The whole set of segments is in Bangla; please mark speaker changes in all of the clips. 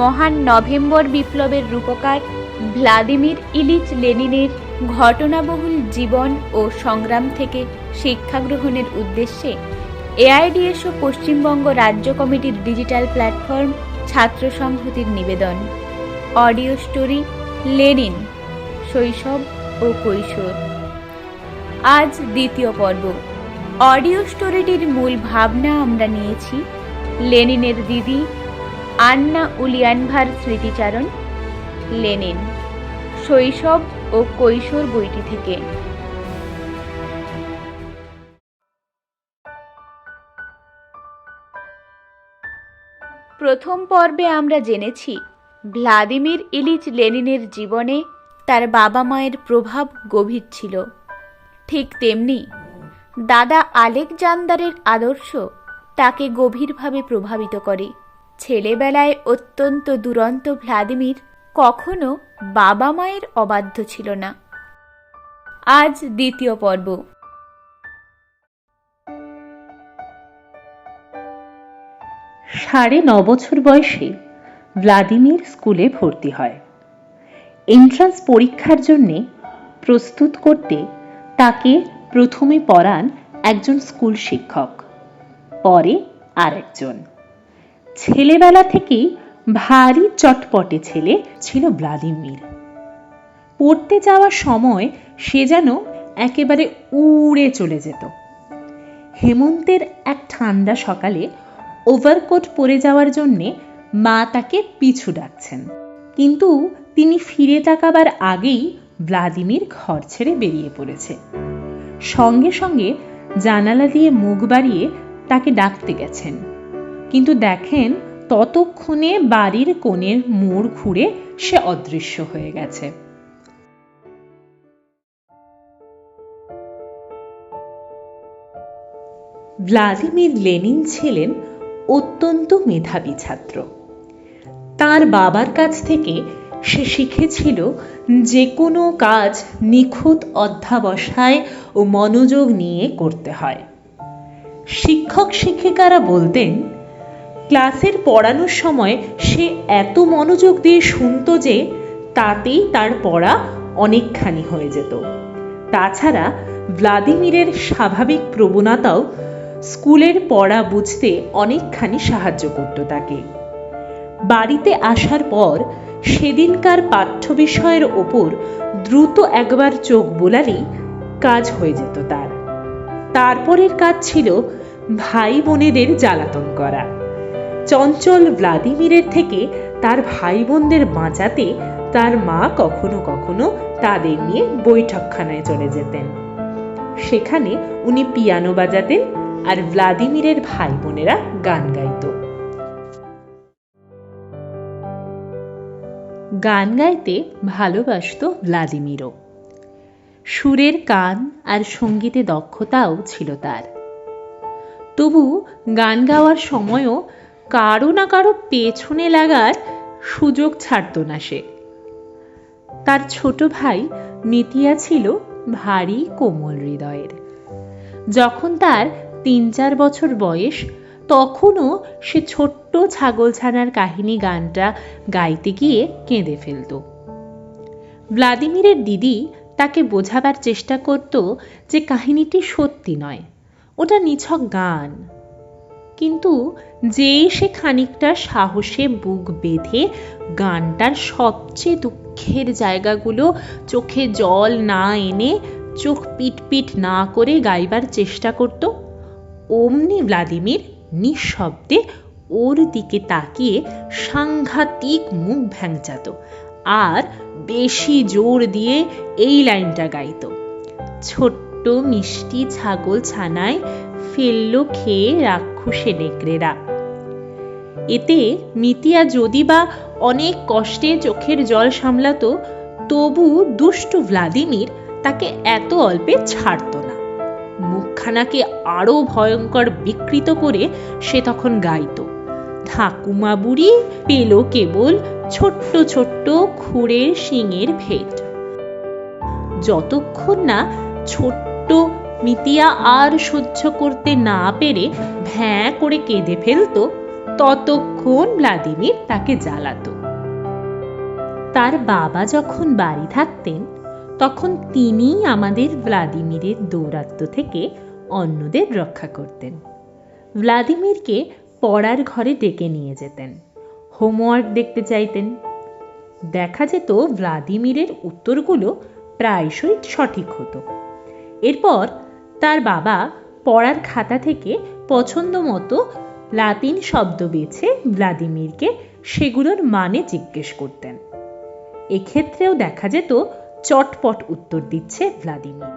Speaker 1: মহান নভেম্বর বিপ্লবের রূপকার ভ্লাদিমির ইলিচ লেনিনের ঘটনাবহুল জীবন ও সংগ্রাম থেকে শিক্ষা গ্রহণের উদ্দেশ্যে এআইডিএসও পশ্চিমবঙ্গ রাজ্য কমিটির ডিজিটাল প্ল্যাটফর্ম ছাত্র সংহতির নিবেদন। অডিও স্টোরি, লেনিন, শৈশব ও কৈশোর। আজ দ্বিতীয় পর্ব। অডিও স্টোরিটির মূল ভাবনা আমরা নিয়েছি লেনিনের দিদি আন্না উলিয়ানভার স্মৃতিচারণ, লেনিন, শৈশব ও কৈশোর বইটি থেকে। প্রথম পর্বে আমরা জেনেছি ভ্লাদিমির ইলিচ লেনিনের জীবনে তার বাবা মায়ের প্রভাব গভীর ছিল। ঠিক তেমনি দাদা আলেকজান্দারের আদর্শ তাকে গভীরভাবে প্রভাবিত করে। ছেলেবেলায় অত্যন্ত দুরন্ত ভ্লাদিমির কখনো বাবা মায়ের অবাধ্য ছিল না। আজ দ্বিতীয় পর্ব।
Speaker 2: সাড়ে ন বছর বয়সে ভ্লাদিমির স্কুলে ভর্তি হয়। এন্ট্রান্স পরীক্ষার জন্যে প্রস্তুত করতে তাকে প্রথমে পড়ান একজন স্কুল শিক্ষক, পরে আরেকজন। ছেলেবেলা থেকেই ভারী চটপটে ছেলে ছিল ভ্লাদিমির। পড়তে যাওয়ার সময় সে যেন একেবারে উড়ে চলে যেত। হেমন্তের এক ঠান্ডা সকালে ওভারকোট পরে যাওয়ার জন্যে মা তাকে পিছু ডাকছেন। কিন্তু তিনি ফিরে তাকাবার আগেই ভ্লাদিমির ঘর ছেড়ে বেরিয়ে পড়েছে। সঙ্গে সঙ্গে জানালা দিয়ে মুখ বাড়িয়ে তাকে ডাকতে গেছেন। কিন্তু দেখেন, ততক্ষণে বাড়ির কোণের মোড় ঘুরে সে অদৃশ্য হয়ে গেছে। ভ্লাদিমির লেনিন ছিলেন অত্যন্ত মেধাবী ছাত্র। তার বাবার কাছ থেকে সে শিখেছিল যে কোনো কাজ নিখুঁত অধ্যাবসায় ও মনোযোগ নিয়ে করতে হয়। শিক্ষক শিক্ষিকারা বলতেন ক্লাসের পড়ানোর সময় সে এত মনোযোগ দিয়ে শুনতো যে তাতেই তার পড়া অনেকখানি হয়ে যেত। তাছাড়া ভ্লাদিমিরের স্বাভাবিক প্রবণতাও স্কুলের পড়া বুঝতে অনেকখানি সাহায্য করত তাকে। বাড়িতে আসার পর সেদিনকার পাঠ্য বিষয়ের ওপর দ্রুত একবার চোখ বোলালেই কাজ হয়ে যেত তার। তারপরের কাজ ছিল ভাই বোনেদের জ্বালাতন করা। চঞ্চল ভ্লাদিমিরের থেকে তার ভাই বোনদের বাঁচাতে তার মা কখনো কখনো তাদের নিয়ে বৈঠকখানায় চলে যেতেন। সেখানে উনি পিয়ানো বাজাতেন আর ভ্লাদিমিরের ভাই বোনেরা গান গাইত। গান গাইতে ভালোবাসত ভ্লাদিমিরও। সুরের কান আর সঙ্গীতে দক্ষতাও ছিল তার। তবু গান গাওয়ার সময়ও কারও না কারও পেছনে লাগার সুযোগ ছাড়ত না সে। তার ছোট ভাই মিতিয়া ছিল ভারী কোমল হৃদয়ের। যখন তার তিন চার বছর বয়স, তখনও সে ছোট্ট ছাগলছানার কাহিনী গানটা গাইতে গিয়ে কেঁদে ফেলত। ভ্লাদিমিরের দিদি তাকে বোঝাবার চেষ্টা করত যে কাহিনীটি সত্যি নয়, ওটা নিছক গান। কিন্তু যেই সে খানিকটা সাহসে বুক বেঁধে গানটার সবচেয়ে দুঃখের জায়গাগুলো চোখে জল না এনে চোখ পিট পিট না করে গাইবার চেষ্টা করত, অমনি ভ্লাদিমির নিঃশব্দে ওর দিকে তাকিয়ে সাংঘাতিক মুখ ভ্যাংচাত আর বেশি জোর দিয়ে এই লাইনটা গাইত। ছোট্ট মিষ্টি ছাগল ছানায় ফেলল খেয়ে রাক্ষসে নেকড়েরা। এতে মিতিয়া যদি বা অনেক কষ্টে চোখের জল সামলাতো, তবু দুষ্টু ভ্লাদিমির তাকে এত অল্পে ছাড়তো না। মুখখানাকে আরও ভয়ঙ্কর বিকৃত করে সে তখন গাইত। ঠাকুমা বুড়ি পেল কেবল ছোট্ট ছোট্ট খুঁড়ের শিঙের ভেট। যতক্ষণ না ছোট্ট মিতিয়া আর সহ্য করতে না পেরে ভ্যাঁ করে কেঁদে ফেলতো। ততক্ষণ ভ্লাদিমির তাকে জ্বালাত। তার বাবা যখন বাড়ি থাকতেন, তখন তিনিই আমাদের ভ্লাদিমিরের দৌরাত্ম থেকে অন্যদের রক্ষা করতেন। ভ্লাদিমিরকে পড়ার ঘরে ডেকে নিয়ে যেতেন, হোমওয়ার্ক দেখতে চাইতেন। দেখা যেত ভ্লাদিমিরের উত্তরগুলো প্রায়শই সঠিক হতো। এরপর তার বাবা পড়ার খাতা থেকে পছন্দ মতো লাতিন শব্দ বেছে ভ্লাদিমিরকে সেগুলোর মানে জিজ্ঞেস করতেন। এক্ষেত্রেও দেখা যেত চটপট উত্তর দিচ্ছে ভ্লাদিমির।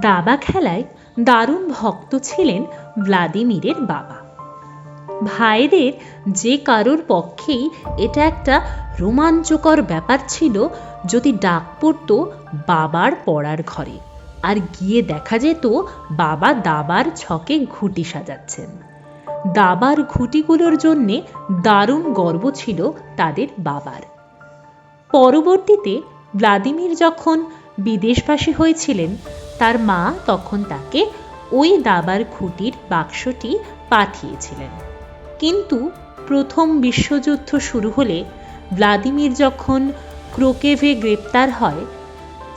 Speaker 2: দাবা খেলায় দারুণ ভক্ত ছিলেন ভ্লাদিমিরের বাবা। ভাইদের যে কারোর পক্ষেই এটা একটা রোমাঞ্চকর ব্যাপার ছিল যদি ডাক পড়তো বাবার পড়ার ঘরে। আর গিয়ে দেখা যেত বাবা দাবার ছকে ঘুটি সাজাচ্ছেন। দাবার ঘুটিগুলোর জন্যে দারুণ গর্ব ছিল তাদের বাবার। পরবর্তীতে ভ্লাদিমির যখন বিদেশবাসী হয়েছিলেন, তার মা তখন তাকে ওই দাবার খুঁটির বাক্সটি পাঠিয়েছিলেন। কিন্তু প্রথম বিশ্বযুদ্ধ শুরু হলে ভ্লাদিমির যখন ক্রোকেভে গ্রেপ্তার হয়,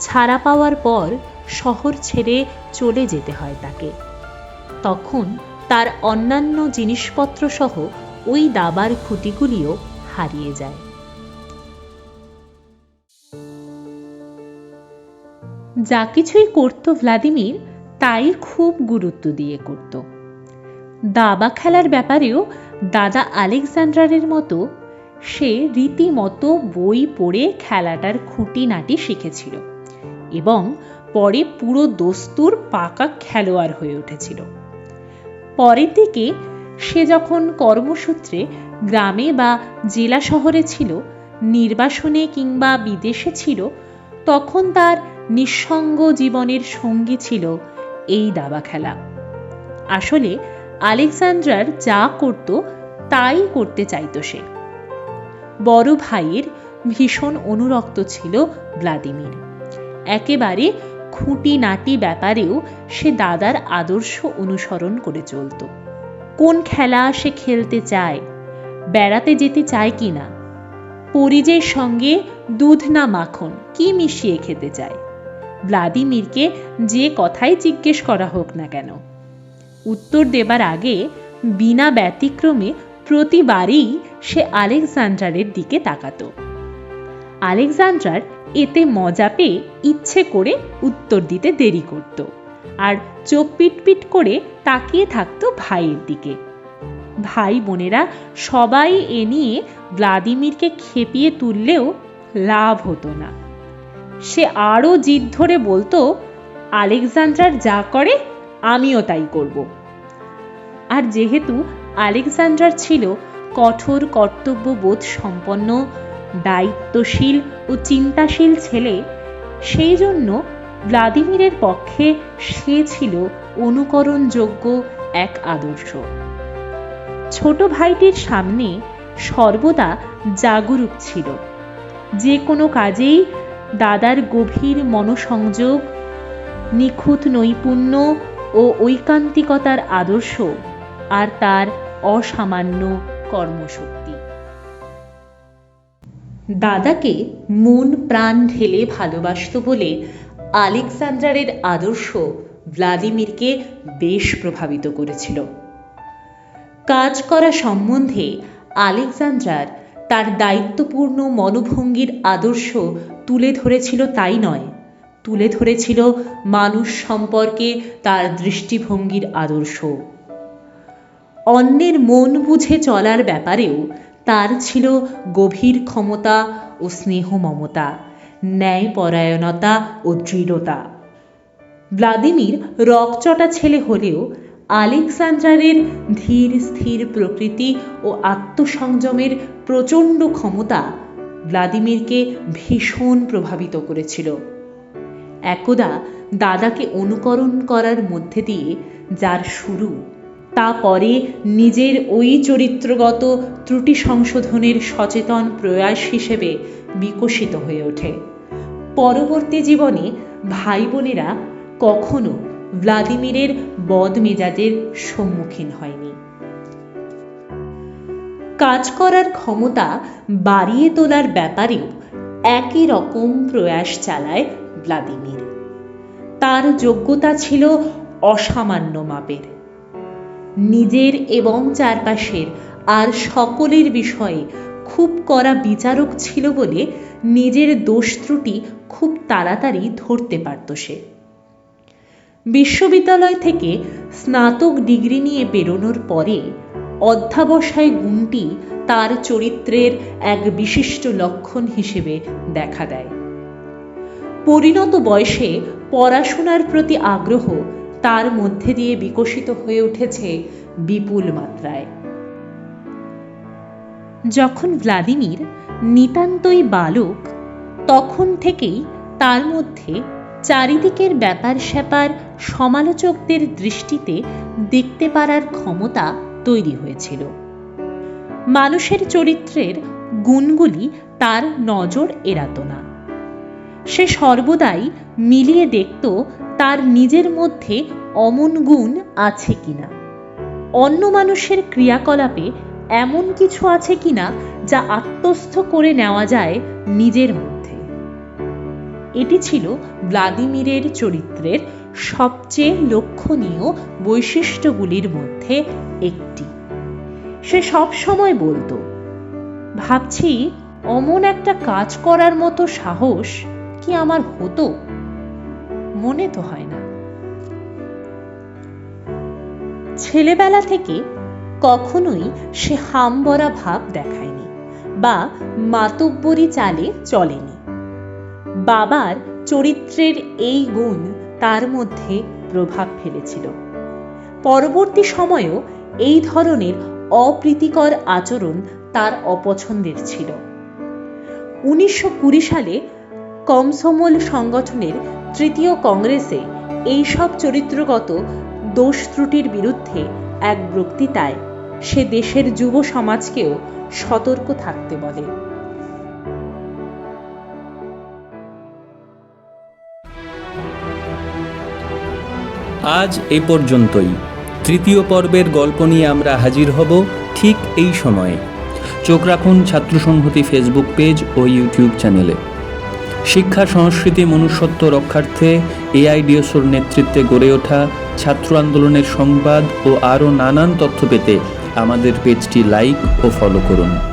Speaker 2: ছাড়া পাওয়ার পর শহর ছেড়ে চলে যেতে হয় তাকে। তখন তার অন্যান্য জিনিসপত্র সহ ওই দাবার খুঁটিগুলিও হারিয়ে যায়। যা কিছুই করত ভ্লাদিমির, তাই খুব গুরুত্ব দিয়ে করত। দাবা খেলার ব্যাপারেও দাদা আলেকজান্ডারের মতো সে রীতিমতো বই পড়ে খেলাটার খুঁটিনাটি শিখেছিল এবং পরে পুরো দস্তুর পাকা খেলোয়াড় হয়ে উঠেছিল। পরের দিকে সে যখন কর্মসূত্রে গ্রামে বা জেলা শহরে ছিল, নির্বাসনে কিংবা বিদেশে ছিল, তখন তার নিঃসঙ্গ জীবনের সঙ্গী ছিল এই দাবা খেলা। আসলে আলেকজান্ড্রার যা করত, তাই করতে চাইতো সে। বড় ভাইয়ের ভীষণ অনুরক্ত ছিল ভ্লাদিমির। একেবারে খুঁটিনাটি ব্যাপারেও সে দাদার আদর্শ অনুসরণ করে চলত। কোন খেলা সে খেলতে চায়, বেড়াতে যেতে চায় কি না, পরিজের সঙ্গে দুধ না মাখন, কি মিশিয়ে খেতে চায়? ভ্লাদিমিরকে যে কথাই জিজ্ঞেস করা হোক না কেন, উত্তর দেবার আগে বিনা ব্যতিক্রমে প্রতিবারই সে আলেকজান্ডারের দিকে তাকাতো। আলেকজান্ডার এতে মজা পেয়ে ইচ্ছে করে উত্তর দিতে দেরি করত আর চোখ পিটপিট করে তাকিয়ে থাকতো ভাইয়ের দিকে। ভাই বোনেরা সবাই এ নিয়ে ভ্লাদিমিরকে খেপিয়ে তুললেও লাভ হতো না। সে আরও জিদ ধরে বলতো, আলেকজান্ডার যা করে আমিও তাই করব। আর যেহেতু আলেকজান্ডার ছিল কঠোর কর্তব্যবোধ সম্পন্ন, দায়িত্বশীল ও চিন্তাশীল ছেলে। সেই জন্য ভ্লাদিমিরের পক্ষে সে ছিল অনুকরণযোগ্য এক আদর্শ। ছোট ভাইটির সামনে সর্বদা জাগরুক ছিল। যে কোনো কাজেই দাদার গভীর মনোসংযোগ, নিখুঁত নৈপুণ্য ও ঐকান্তিকতার আদর্শ আর তার অসামান্য কর্মশক্তি। দাদাকে মন প্রাণ ঢেলে ভালোবাসত বলে আলেকজান্ডারের আদর্শ ভ্লাদিমিরকে বেশ প্রভাবিত করেছিল। কাজ করা সম্বন্ধে আলেকজান্ডার তার দায়িত্বপূর্ণ মনোভঙ্গির আদর্শ তুলে ধরেছিল তাই নয়, তুলে ধরেছিল মানুষ সম্পর্কে তার দৃষ্টিভঙ্গির আদর্শ। অন্যের মন বুঝে চলার ব্যাপারেও তার ছিল গভীর ক্ষমতা ও স্নেহ মমতা ন্যায়পরায়ণতা ও দৃঢ়তা। ভ্লাদিমির রকচটা ছেলে হলেও আলেকজান্ডারের ধীর, স্থির প্রকৃতি ও আত্মসংযমের প্রচণ্ড ক্ষমতা ভ্লাদিমিরকে ভীষণ প্রভাবিত করেছিল। একদা দাদাকে অনুকরণ করার মধ্যে দিয়ে যার শুরু তা পরে নিজের ওই চরিত্রগত ত্রুটি সংশোধনের সচেতন প্রয়াস হিসেবে বিকশিত হয়ে ওঠে। পরবর্তী জীবনে ভাই বোনেরা কখনো ভ্লাদিমিরের বদ মেজাজের সম্মুখীন হয়নি। কাজ করার ক্ষমতা বাড়িয়ে তোলার ব্যাপারেও একই রকম প্রয়াস চালায় ভ্লাদিমির। তার যোগ্যতা ছিল অসামান্য মাপের। নিজের এবং চারপাশের আর সকলের বিষয়ে খুব কড়া বিচারক ছিল বলে নিজের দোষ ত্রুটি খুব তাড়াতাড়ি ধরতে পারত সে। বিশ্ববিদ্যালয় থেকে স্নাতক ডিগ্রি নিয়ে বেরোনোর পরে অধ্যাবসায় গুণটি তার চরিত্রের এক বিশিষ্ট লক্ষণ হিসেবে দেখা দেয়। পরিণত বয়সে পড়াশোনার প্রতি আগ্রহ তার মধ্যে দিয়ে বিকশিত হয়ে উঠেছে বিপুল মাত্রায়। যখন ভ্লাদিমির নিতান্তই বালক, তখন থেকেই তার মধ্যে চারিদিকের ব্যাপার স্যাপার সমালোচকদের দৃষ্টিতে দেখতে পারার ক্ষমতা তৈরি হয়েছিল। মানুষের চরিত্রের গুণগুলি তার নজর এড়াত না। সে সর্বদাই মিলিয়ে দেখত তার নিজের মধ্যে অমন গুণ আছে কিনা। অন্য মানুষের ক্রিয়াকলাপে এমন কিছু আছে কিনা যা আত্মস্থ করে নেওয়া যায় নিজের মধ্যে। এটি ছিল ভ্লাদিমিরের চরিত্রের সবচেয়ে লক্ষণীয় বৈশিষ্ট্যগুলির মধ্যে একটি। সে সব সময় বলতো, ভাবছি অমন একটা কাজ করার মতো সাহস কি আমার হতো? মনে তো হয় না। ছেলেবেলা থেকে কখনোই সে হামবরা ভাব দেখায়নি বা মাতব্বরি চালে চলেনি। বাবার চরিত্রের এই গুণ তার মধ্যে প্রভাব ফেলেছিল। পরবর্তী সময়েও এই ধরনের অপ্রীতিকর আচরণ তার অপছন্দের ছিল। উনিশশো কুড়ি সালে কমসমল সংগঠনের তৃতীয় কংগ্রেসে এইসব চরিত্রগত দোষ ত্রুটির বিরুদ্ধে এক বক্তৃতায় সে দেশের যুব সমাজকেও সতর্ক থাকতে বলে।
Speaker 3: আজ এ পর্যন্তই। তৃতীয় পর্বের গল্প নিয়ে আমরা হাজির হব ঠিক এই সময়ে। চোখ রাখুন ছাত্র সংহতি ফেসবুক পেজ ও ইউটিউব চ্যানেলে। শিক্ষা, সংস্কৃতি, মনুষ্যত্ব রক্ষার্থে এআইডিওসোর নেতৃত্বে গড়ে ওঠা ছাত্র আন্দোলনের সংবাদ ও আরও নানান তথ্য পেতে আমাদের পেজটি লাইক ও ফলো করুন।